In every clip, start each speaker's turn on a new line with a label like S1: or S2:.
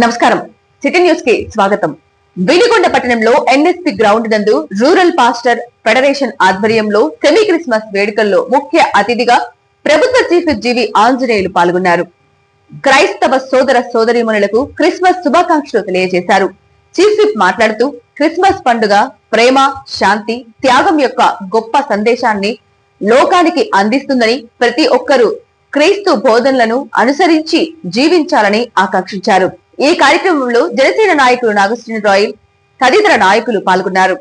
S1: నమస్కారం. సిటీ న్యూస్కి స్వాగతం. వినికొండ పట్టణంలో ఎన్ఎస్పి గ్రౌండ్ నందు రూరల్ పాస్టర్ ఫెడరేషన్ ఆధ్వర్యంలో సెమీ క్రిస్మస్ వేడుకల్లో ముఖ్య అతిథిగా ప్రభుత్వ చీఫ్ జీవి ఆంజనేయులు పాల్గొన్నారు. క్రైస్తవ సోదర సోదరీమణులకు క్రిస్మస్ శుభాకాంక్షలు తెలియజేశారు. చీఫ్ విప్ మాట్లాడుతూ క్రిస్మస్ పండుగ ప్రేమ శాంతి త్యాగం యొక్క గొప్ప సందేశాన్ని లోకానికి అందిస్తుందని ప్రతి ఒక్కరూ క్రీస్తు బోధనలను అనుసరించి జీవించాలని ఆకాంక్షించారు. ఈ కార్యక్రమంలో జనసేన నాయకులు నాగశ్రీని రాయల్ తదితర నాయకులు పాల్గొన్నారు.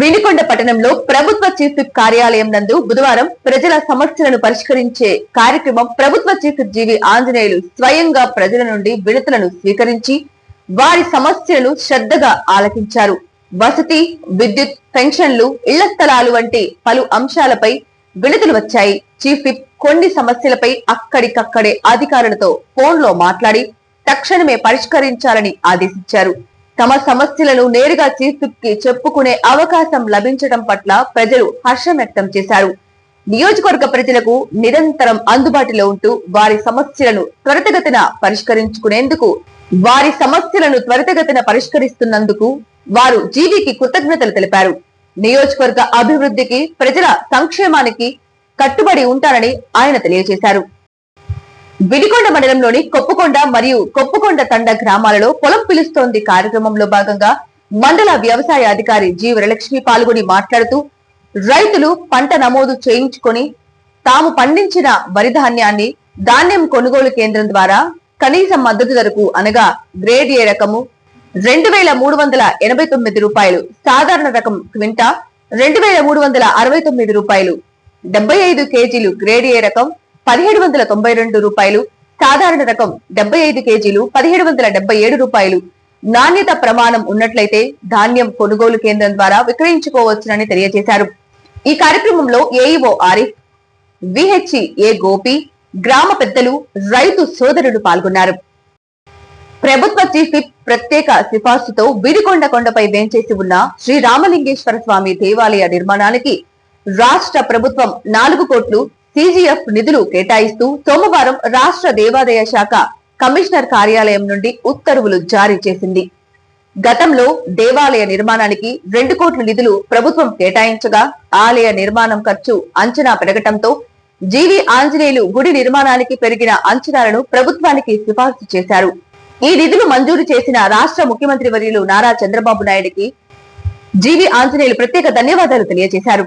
S1: వినికొండ పట్టణంలో ప్రభుత్వ చీఫ్ విప్ కార్యాలయం నందు బుధవారం ప్రజల సమస్యలను పరిష్కరించే కార్యక్రమం ప్రభుత్వ చీఫ్ జీవి ఆంజనేయులు స్వయంగా ప్రజల నుండి వినతులను స్వీకరించి వారి సమస్యలను శ్రద్ధగా ఆలకించారు. వసతి విద్యుత్ పెన్షన్లు ఇళ్ళ స్థలాలు వంటి పలు అంశాలపై వినతులు వచ్చాయి. చీఫ్ విప్ కొన్ని సమస్యలపై అక్కడికక్కడే అధికారులతో ఫోన్లో మాట్లాడి తక్షణమే పరిష్కరించాలని ఆదేశించారు. తమ సమస్యలను నేరుగా చీఫ్కి చెప్పుకునే అవకాశం లభించడం పట్ల ప్రజలు హర్షం వ్యక్తం చేశారు. నియోజకవర్గ ప్రజలకు నిరంతరం అందుబాటులో ఉంటూ వారి సమస్యలను త్వరితగతిన పరిష్కరించుకునేందుకు వారి సమస్యలను త్వరితగతిన పరిష్కరిస్తున్నందుకు వారు జీవికి కృతజ్ఞతలు తెలిపారు. నియోజకవర్గ అభివృద్ధికి ప్రజల సంక్షేమానికి కట్టుబడి ఉంటారని ఆయన తెలియజేశారు. విడికొండ మండలంలోని కొప్పుకొండ మరియు కొప్పుకొండ తండ గ్రామాలలో పొలం పిలుస్తోంది కార్యక్రమంలో భాగంగా మండల వ్యవసాయ అధికారి జి వరలక్ష్మి పాల్గొని మాట్లాడుతూ రైతులు పంట నమోదు చేయించుకొని తాము పండించిన వరి ధాన్యాన్ని ధాన్యం కొనుగోలు కేంద్రం ద్వారా కనీస మద్దతు ధరకు అనగా గ్రేడ్ ఏ రకము రెండు వేల మూడు వందల ఎనభై తొమ్మిది రూపాయలు సాధారణ రకం క్వింటా రెండు వేల మూడు వందల అరవై తొమ్మిది రూపాయలు డెబ్బై ఐదు కేజీలు గ్రేడ్ ఏ రకం పదిహేడు వందల తొంభై రెండు రూపాయలు సాధారణ రకం డెబ్బై ఐదు కేజీలు పదిహేడు వందల డెబ్బై ఏడు రూపాయలు. నాణ్యత ప్రమాణం ఉన్నట్లయితే ధాన్యం కొనుగోలు కేంద్రం ద్వారా విక్రయించుకోవచ్చునని తెలియజేశారు. ఈ కార్యక్రమంలో AEO Arif VHE A Gopi గ్రామ పెద్దలు రైతు సోదరులు పాల్గొన్నారు. ప్రభుత్వ చీఫ్ ప్రత్యేక సిఫార్సుతో విరికొండ కొండపై వేంచేసి ఉన్న శ్రీ రామలింగేశ్వర స్వామి దేవాలయ నిర్మాణానికి రాష్ట్ర ప్రభుత్వం నాలుగు కోట్లు సిజిఎఫ్ నిధులు కేటాయిస్తూ సోమవారం రాష్ట్ర దేవాదాయ శాఖ కమిషనర్ కార్యాలయం నుండి ఉత్తర్వులు జారీ చేసింది. గతంలో దేవాలయ నిర్మాణానికి రెండు కోట్ల నిధులు ప్రభుత్వం కేటాయించగా ఆలయ నిర్మాణం ఖర్చు అంచనా పెరగటంతో జీవి ఆంజనేయులు గుడి నిర్మాణానికి పెరిగిన అంచనాలను ప్రభుత్వానికి సిఫార్సు చేశారు. ఈ నిధులు మంజూరు చేసిన రాష్ట్ర ముఖ్యమంత్రి వర్యులు నారా చంద్రబాబు నాయుడికి జీవి ఆంజనేయులు ప్రత్యేక ధన్యవాదాలు తెలియజేశారు.